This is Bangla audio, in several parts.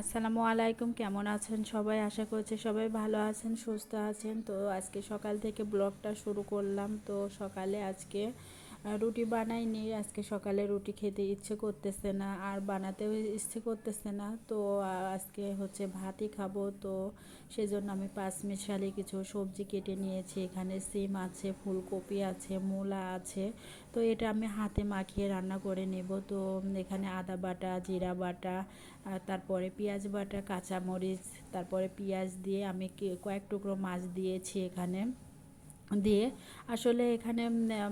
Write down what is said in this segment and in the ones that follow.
আসসালামু আলাইকুম, কেমন আছেন সবাই? আশা করছি সবাই ভালো আছেন, সুস্থ আছেন। তো আজকে সকাল থেকে ব্লগটা শুরু করলাম। তো সকালে আজকে রুটি বানাই বানাইনি। আজকে সকালে রুটি খেতে ইচ্ছে করতেছে না, আর বানাতেও ইচ্ছে করতেছে না। তো আজকে হচ্ছে ভাতই খাব। তো সেজন্য আমি পাঁচ মিশালি কিছু সবজি কেটে নিয়েছি। এখানে সিম আছে, ফুলকপি আছে, মূলা আছে। তো এটা আমি হাতে মাখিয়ে রান্না করে নেব। তো এখানে আদা বাটা, জিরা বাটা তারপরে পেঁয়াজ বাটা, কাঁচামরিচ, তারপরে পেঁয়াজ দিয়ে আমি কয়েক টুকরো মাছ দিয়েছি এখানে। দিয়ে আসলে এখানে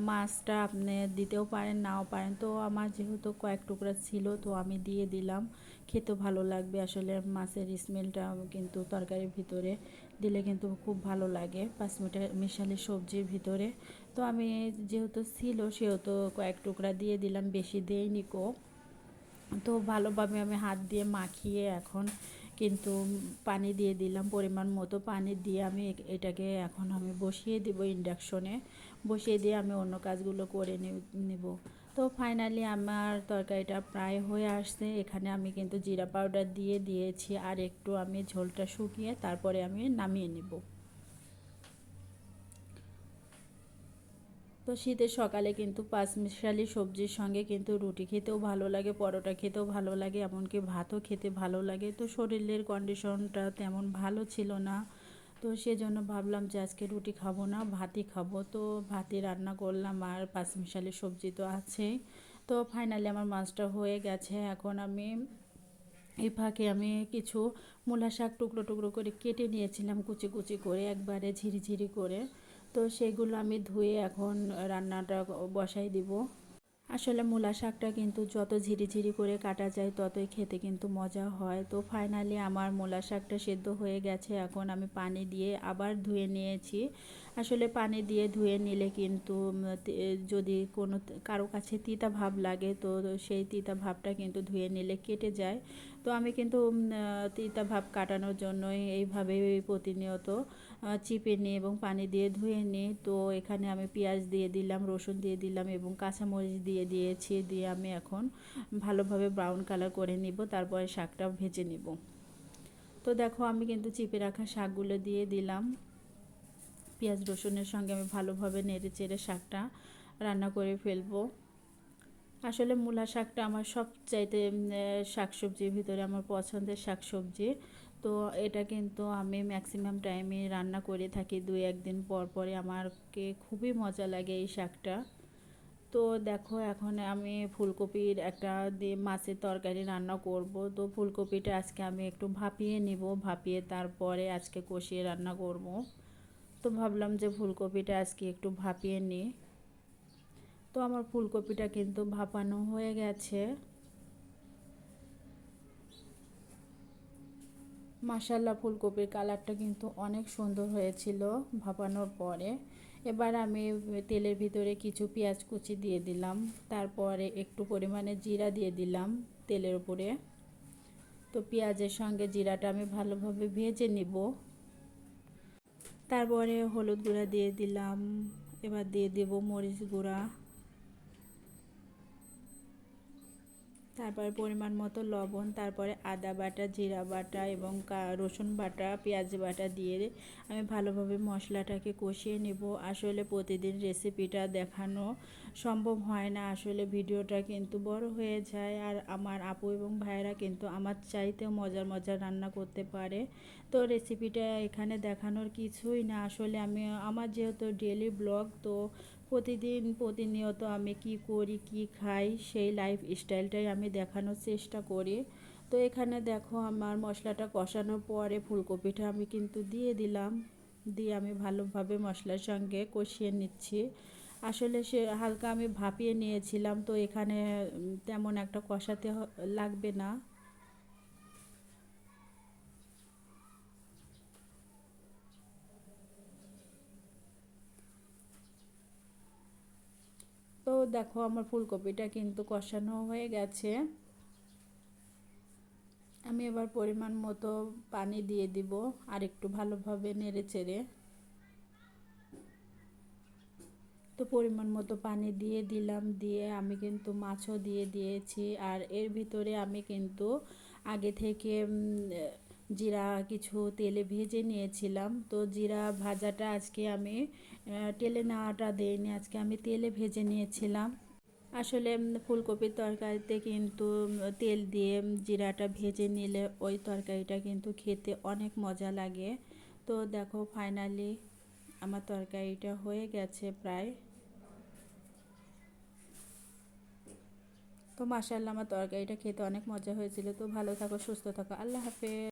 মাছটা আপনি দিতেও পারেন, নাও পারেন। তো আমার যেহেতু কয়েক টুকরা ছিল, তো আমি দিয়ে দিলাম। খেতেও ভালো লাগবে আসলে মাছের স্মেলটা কিন্তু তরকারির ভিতরে দিলে কিন্তু খুব ভালো লাগে, পাঁচ মিটার মিশালি সবজির ভিতরে। তো আমি যেহেতু ছিল, সেহেতু কয়েক টুকরা দিয়ে দিলাম, বেশি দিইনি কো। তো ভালোভাবে আমি হাত দিয়ে মাখিয়ে এখন কিন্তু পানি দিয়ে দিলাম, পরিমাণ মতো পানি দিয়ে আমি এটাকে এখন আমি বসিয়ে দিব ইন্ডাকশনে বসিয়ে দিয়ে আমি অন্য কাজগুলো করে নেব তো ফাইনালি আমার তরকারিটা প্রায় হয়ে আসছে। এখানে আমি কিন্তু জিরা পাউডার দিয়ে দিয়েছি আর একটু আমি ঝোলটা শুকিয়ে তারপরে আমি নামিয়ে নেব। তো শীতের সকালে কিন্তু পাঁচমিশালি সবজির সঙ্গে কিন্তু রুটি খেতেও ভালো লাগে, পরোটা খেতেও ভালো লাগে, এমনকি ভাতও খেতে ভালো লাগে। তো শরীরের কন্ডিশনটা তেমন ভালো ছিল না। তো সেজন্য ভাবলাম যে আজকে রুটি খাব না, ভাতই খাব। তো ভাতই রান্না করলাম আর পাঁচমিশালি সবজি তো আছেই তো ফাইনালি আমার মাছটা হয়ে গেছে। এখন আমি এই ফাঁকে আমি কিছু মূলা শাক টুকরো টুকরো করে কেটে নিয়েছিলাম কুচি কুচি করে, একবারে ঝিরিঝিরি করে। তো সেগুলো আমি ধুয়ে এখন রান্নাটা বসাই দিব। আসলে মূলা শাকটা কিন্তু যত ঝিরিঝিরি করে কাটা যায় ততই খেতে কিন্তু মজা হয়। তো ফাইনালি আমার মূলা শাকটা সেদ্ধ হয়ে গেছে, এখন আমি পানি দিয়ে আবার ধুয়ে নিয়েছি। আসলে পানি দিয়ে ধুয়ে নিলে কিন্তু যদি কোনো কারও কাছে তিতা ভাব লাগে তো সেই তিতা ভাবটা কিন্তু ধুয়ে নিলে কেটে যায়। তো আমি কিন্তু তিতা ভাব কাটানোর জন্যই এইভাবে প্রতিনিয়ত চিপে নিই এবং পানি দিয়ে ধুয়ে নিই। তো এখানে আমি পেঁয়াজ দিয়ে দিলাম, রসুন দিয়ে দিলাম এবং কাঁচামরিচ দিয়ে দিয়েছি, দিয়ে আমি এখন ভালোভাবে ব্রাউন কালার করে নিব, তারপরে শাকটা ভেজে নিব। তো দেখো, আমি কিন্তু চিপে রাখা শাকগুলো দিয়ে দিলাম। পেঁয়াজ, রসুনের সঙ্গে আমি ভালোভাবে নেড়ে চেড়ে শাকটা রান্না করে ফেলব। আসলে মূলা শাকটা আমার সবচাইতে শাকসবজির ভিতরে আমার পছন্দের শাকসবজি। তো এটা কিন্তু আমি ম্যাক্সিমাম টাইমে রান্না করে থাকি, দুই একদিন পর পরে আমারকে খুবই মজা লাগে এই শাকটা। তো দেখো, এখন আমি ফুলকপির একটা দিয়ে মাছের তরকারি রান্না করব। তো ফুলকপিটা আজকে আমি একটু ভাপিয়ে নিব। ভাপিয়ে তারপরে আজকে কষিয়ে রান্না করব। তো ভাবলাম যে ফুলকপিটা আজকে একটু ভাপিয়ে নিই। তো আমার ফুলকপিটা কিন্তু ভাপানো হয়ে গেছে। মাসাল্লা ফুলকপির কালারটা কিন্তু অনেক সুন্দর হয়েছিল ভাপানোর পরে। এবার আমি তেলের ভিতরে কিছু পেঁয়াজ কুচি দিয়ে দিলাম, তারপরে একটু পরিমাণে জিরা দিয়ে দিলাম তেলের উপরে। তো পেঁয়াজের সঙ্গে জিরাটা আমি ভালোভাবে ভেজে নিব। তারপরে হলুদ গুঁড়া দিয়ে দিলাম, এবার দিয়ে দেব মরিচ গুঁড়া। তারপরে পরিমাণ মতো লবণ, তারপরে আদা বাটা, জিরা বাটা এবং রসুন বাটা, পেঁয়াজ বাটা দিয়ে আমি ভালোভাবে মশলাটাকে কষিয়ে নেব। আসলে প্রতিদিন রেসিপিটা দেখানো সম্ভব হয় না। আসলে ভিডিওটা কিন্তু বড় হয়ে যায় আর আমার আপু এবং ভাইয়েরা কিন্তু আমার চাইতেও মজার মজার রান্না করতে পারে। তো রেসিপিটা এখানে দেখানোর কিছুই না। আসলে আমি, আমার যেহেতু ডেলি ব্লগ তো প্রতিদিন প্রতিনিয়ত আমি কি করি, কি খাই, সেই লাইফ স্টাইলটাই আমি দেখানোর চেষ্টা করি। তো এখানে দেখো আমার মশলাটা কষানোর পরে ফুলকপিটা আমি কিন্তু দিয়ে দিলাম। দিয়ে আমি ভালোভাবে মশলার সঙ্গে কষিয়ে নিচ্ছি। আসলে সে হালকা আমি ভাপিয়ে নিয়েছিলাম, তো এখানে তেমন একটা কষাতে লাগবে না। তো দেখো আমার ফুলকপিটা কিন্তু কষানো হয়ে গেছে। আমি এবার পরিমাণ মতো পানি দিয়ে দিব আর একটু ভালোভাবে নেড়ে চেড়ে। তো পরিমাণ মতো পানি দিয়ে দিলাম, দিয়ে আমি কিন্তু মাছও দিয়ে দিয়েছি। আর এর ভিতরে আমি কিন্তু আগে থেকে জিরা কিছু তেলে ভেজে নিয়েছিলাম। তো জিরা ভাজাটা আজকে আমি তেলে নেওয়াটা দেইনি, আজকে আমি তেলে ভেজে নিয়েছিলাম। আসলে ফুলকপির তরকারিতে কিন্তু তেল দিয়ে জিরাটা ভেজে নিলে ওই তরকারিটা কিন্তু খেতে অনেক মজা লাগে। তো দেখো ফাইনালি আমার তরকারিটা হয়ে গেছে প্রায়। তো মাসাল্লাহ আমার তরকারিটা খেতে অনেক মজা হয়েছিল। তো ভালো থাকো, সুস্থ থাকো। আল্লাহ হাফেজ।